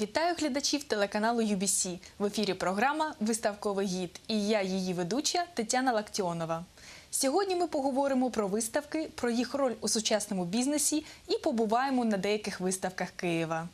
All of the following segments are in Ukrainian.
Вітаю глядачів телеканалу UBC. В ефірі програма Виставковий гід і я, її ведуча Тетяна Лактіонова. Сьогодні ми поговоримо про виставки, про їх роль у сучасному бізнесі і побуваємо на деяких виставках Києва.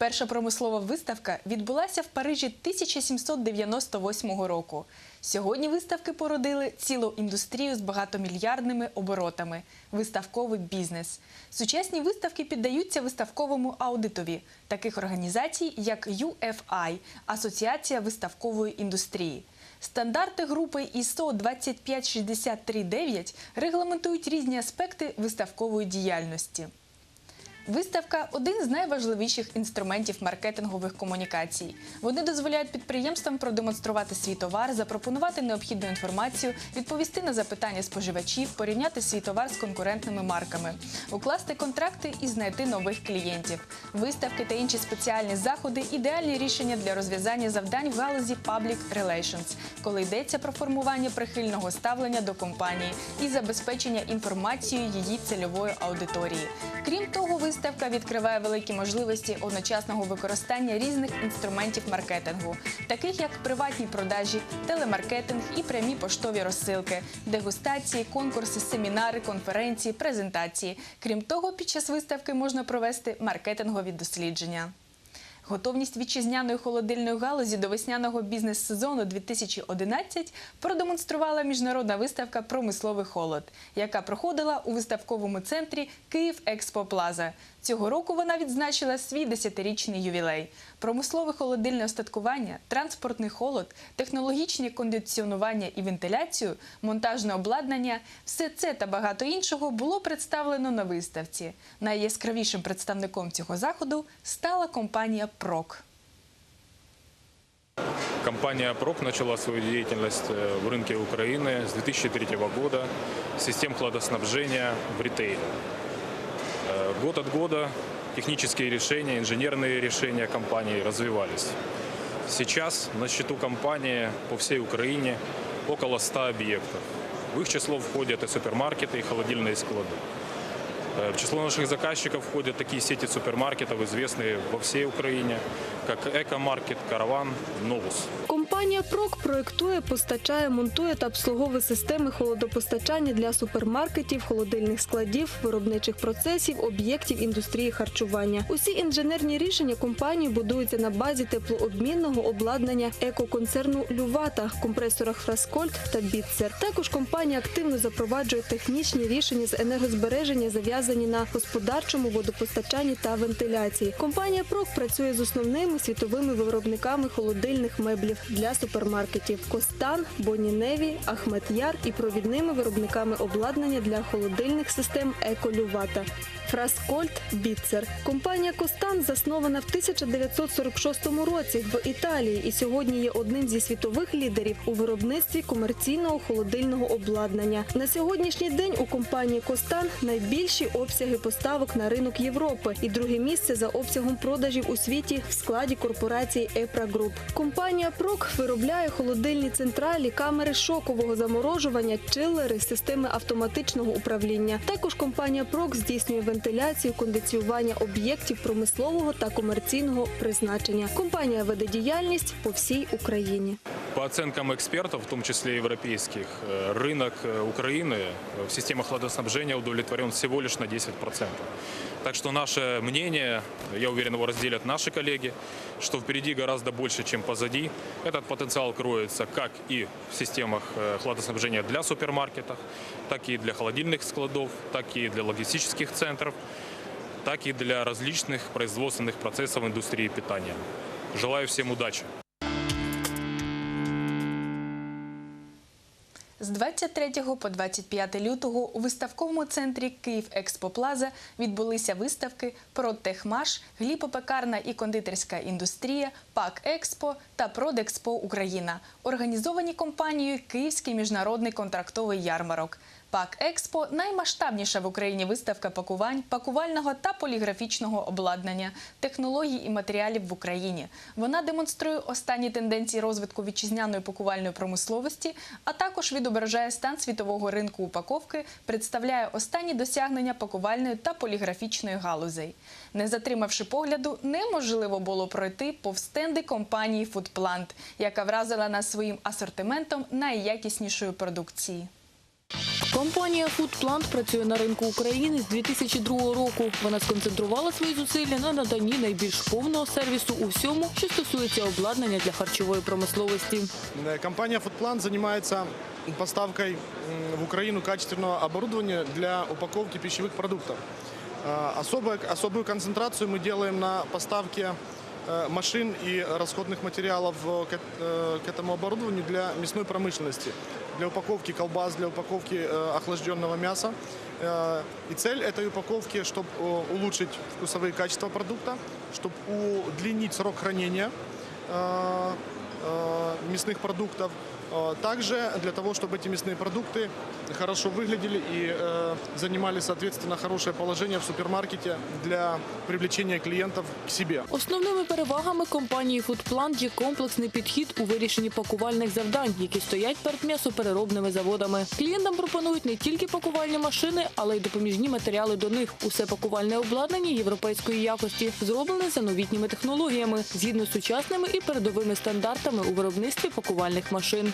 Перша промислова виставка відбулася в Парижі 1798 року. Сьогодні виставки породили цілу індустрію з багатомільярдними оборотами виставковий бізнес. Сучасні виставки піддаються виставковому аудитові таких організацій, як UFI – Асоціація виставкової індустрії. Стандарти групи ISO 25639 регламентують різні аспекти виставкової діяльності. Виставка один з найважливіших інструментів маркетингових комунікацій. Вони дозволяють підприємствам продемонструвати свій товар, запропонувати необхідну інформацію, відповісти на запитання споживачів, порівняти свій товар з конкурентними марками, укласти контракти і знайти нових клієнтів. Виставки та інші спеціальні заходи ідеальні рішення для розв'язання завдань в галузі Public Relations, коли йдеться про формування прихильного ставлення до компанії і забезпечення інформацією її цільової аудиторії. Крім того, виставка відкриває великі можливості одночасного використання різних інструментів маркетингу, таких як приватні продажі, телемаркетинг і прямі поштові розсилки, дегустації, конкурси, семінари, конференції, презентації. Крім того, під час виставки можна провести маркетингові дослідження. Готовність вітчизняної холодильної галузі до весняного бізнес-сезону 2011 продемонструвала міжнародна виставка Промисловий холод, яка проходила у виставковому центрі Київ Експо Плаза. Цього року вона відзначила свій 10-річний ювілей. Промислове холодильне остаткування, транспортний холод, технологічне кондиціонування і вентиляцію, монтажне обладнання – все це та багато іншого було представлено на виставці. Найяскравішим представником цього заходу стала компанія ПРОК. Компания ПРОК начала свою деятельность э, в рынке Украины с 2003 года, систем хладоснабжения в ритейле. Э, Год от года технические решения, инженерные решения компании развивались. Сейчас на счету компании по всей Украине около 100 объектов. В их число входят и супермаркеты, и холодильные склады. Э, В число наших заказчиков входят такие сети супермаркетов, известные во всей Украине, как Экомаркет, Караван, Новус. Компанія ПРОК проєктує, постачає, монтує та обслуговує системи холодопостачання для супермаркетів, холодильних складів, виробничих процесів, об'єктів індустрії харчування. Усі інженерні рішення компанії будуються на базі теплообмінного обладнання екоконцерну Лювата, компресорах Фраскольд та Бітцер. Також компанія активно запроваджує технічні рішення з енергозбереження, зав'язані на господарчому водопостачанні та вентиляції. Компанія ПРОК працює з основними світовими виробниками холодильних меблів для супермаркетів Костан, Боніневі, Ахмет Яр і провідними виробниками обладнання для холодильних систем Еколювата. Фраскольд Бітцер. Компанія Костан заснована в 1946 році в Італії і сьогодні є одним зі світових лідерів у виробництві комерційного холодильного обладнання. На сьогоднішній день у компанії Костан найбільші обсяги поставок на ринок Європи і друге місце за обсягом продажів у світі в складі корпорації Епра Груп. Компанія Прок виробляє холодильні централі, камери шокового заморожування, чилери, системи автоматичного управління. Також компанія Прок здійснює вентиляцію, кондиціювання об'єктів промислового та комерційного призначення. Компанія веде діяльність по всій Україні. По оценкам экспертов, в том числе европейских, э, рынок э, Украины э, в системах хладоснабжения удовлетворен всего лишь на 10%. Так что наше мнение, я уверен, его разделят наши коллеги, что впереди гораздо больше, чем позади. Этот потенциал кроется как и в системах э, хладоснабжения для супермаркетов, так и для холодильных складов, так и для логистических центров, так и для различных производственных процессов индустрии питания. Желаю всем удачи! З 23 по 25 лютого у виставковому центрі Київ Експо Плаза відбулися виставки про Техмаш, гліпопекарна і кондитерська індустрія, ПАК Експо та Продекспо Україна, організовані компанією Київський міжнародний контрактовий ярмарок. ПАК Експо наймасштабніша в Україні виставка пакувань, пакувального та поліграфічного обладнання, технологій і матеріалів в Україні. Вона демонструє останні тенденції розвитку вітчизняної пакувальної промисловості, а також відображає стан світового ринку упаковки, представляє останні досягнення пакувальної та поліграфічної галузей. Не затримавши погляду, неможливо було пройти повз стенди компанії Foodplant, яка вразила нас своїм асортиментом найякіснішої продукції. Компанія Foodplant працює на ринку України з 2002 року. Вона сконцентрувала свої зусилля на наданні найбільш повного сервісу у всьому, що стосується обладнання для харчової промисловості. Э, Компания Foodplant занимается поставкой м, в Украину качественного оборудования для упаковки пищевых продуктов. А, особо- особую концентрацию мы делаем на поставке э, машин и расходных материалов э, к, э, к этому оборудованию для мясной промышленности, для упаковки колбас, для упаковки э, охлажденного мяса. Э, И цель этой упаковки, чтобы улучшить вкусовые качества продукта, чтобы удлинить срок хранения э, э, мясных продуктов. Э, Также для того, чтобы эти мясные продукты хорошо выглядели и э, занимали, соответственно, хорошее положение в супермаркете для привлечения клиентов к себе. Основними перевагами компанії Foodplant є комплексний підхід у вирішенні пакувальних завдань, які стоять перед м'ясопереробними заводами. Клієнтам пропонують не тільки пакувальні машини, але й допоміжні матеріали до них. Усе пакувальне обладнання європейської якості зроблене за новітніми технологіями, згідно з сучасними і передовими стандартами у виробництві пакувальних машин.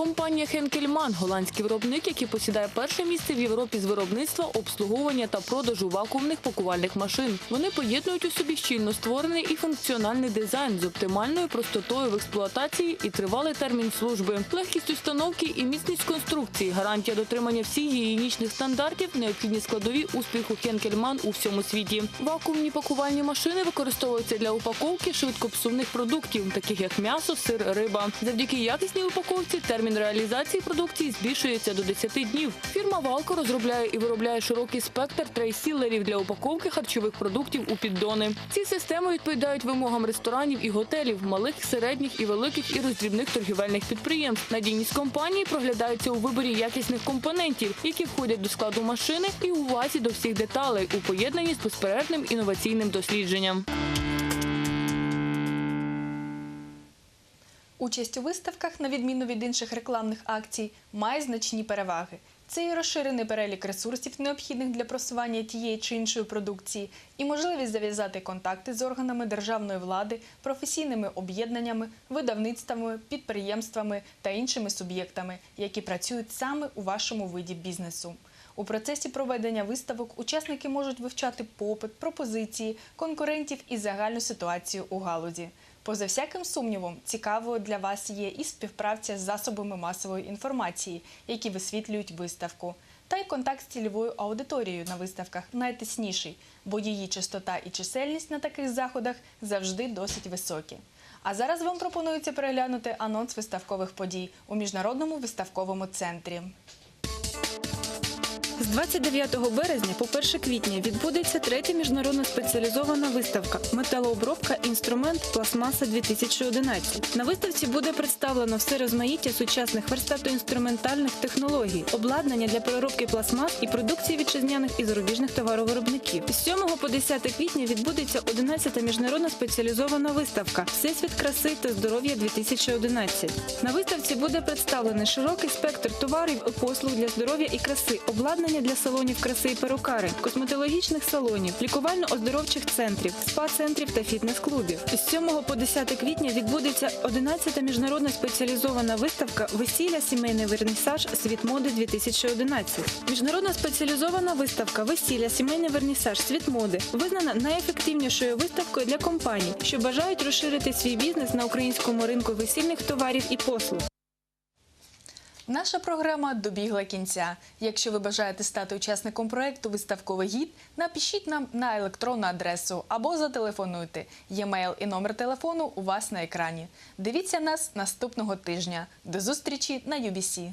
Компанія Хенкельман голландський виробник, який посідає перше місце в Європі з виробництва, обслуговування та продажу вакуумних пакувальних машин. Вони поєднують у собі щільно створений і функціональний дизайн з оптимальною простотою в експлуатації і тривалий термін служби, легкість установки і міцність конструкції, гарантія дотримання всіх гігієнічних стандартів, необхідні складові успіху Хенкельман у всьому світі. Вакуумні пакувальні машини використовуються для упаковки швидкопсувних продуктів, таких як м'ясо, сир, риба. Завдяки якісній упаковці термін реалізації продукції збільшується до 10 днів. Фірма Валко розробляє і виробляє широкий спектр трейсілерів для упаковки харчових продуктів у піддони. Ці системи відповідають вимогам ресторанів і готелів, малих, середніх і великих і роздрібних торгівельних підприємств. Надійність компанії проглядається у виборі якісних компонентів, які входять до складу машини, і увазі до всіх деталей у поєднанні з безперервним інноваційним дослідженням. Участь у виставках, на відміну від інших рекламних акцій, має значні переваги. Це і розширений перелік ресурсів, необхідних для просування тієї чи іншої продукції, і можливість зав'язати контакти з органами державної влади, професійними об'єднаннями, видавництвами, підприємствами та іншими суб'єктами, які працюють саме у вашому виді бізнесу. У процесі проведення виставок учасники можуть вивчати попит, пропозиції, конкурентів і загальну ситуацію у галузі. Поза всяким сумнівом, цікавою для вас є і співпраця з засобами масової інформації, які висвітлюють виставку. Та й контакт з цільовою аудиторією на виставках найтисніший, бо її частота і чисельність на таких заходах завжди досить високі. А зараз вам пропонується переглянути анонс виставкових подій у міжнародному виставковому центрі. З 29 березня по 1 квітня відбудеться третя міжнародна спеціалізована виставка Металообробка. Інструмент. Пластмаса 2011 На виставці буде представлено все розмаїття сучасних верстато-інструментальних технологій, обладнання для переробки пластмас і продукції вітчизняних і зарубіжних товаровиробників. З 7 по 10 квітня відбудеться 11-та міжнародна спеціалізована виставка Всесвіт краси та здоров'я 2011 На виставці буде представлений широкий спектр товарів і послуг для здоров'я і краси, обладнання для салонів краси і перукари, косметологічних салонів, лікувально-оздоровчих центрів, спа-центрів та фітнес-клубів. З 7 по 10 квітня відбудеться 11-та міжнародна спеціалізована виставка Весілля сімейний вернісаж Світ моди 2011 Міжнародна спеціалізована виставка Весілля сімейний вернісаж Світ моди визнана найефективнішою виставкою для компаній, що бажають розширити свій бізнес на українському ринку весільних товарів і послуг. Наша програма добігла кінця. Якщо ви бажаєте стати учасником проекту Виставковий гід, напишіть нам на електронну адресу або зателефонуйте. Є-мейл і номер телефону у вас на екрані. Дивіться нас наступного тижня. До зустрічі на UBC.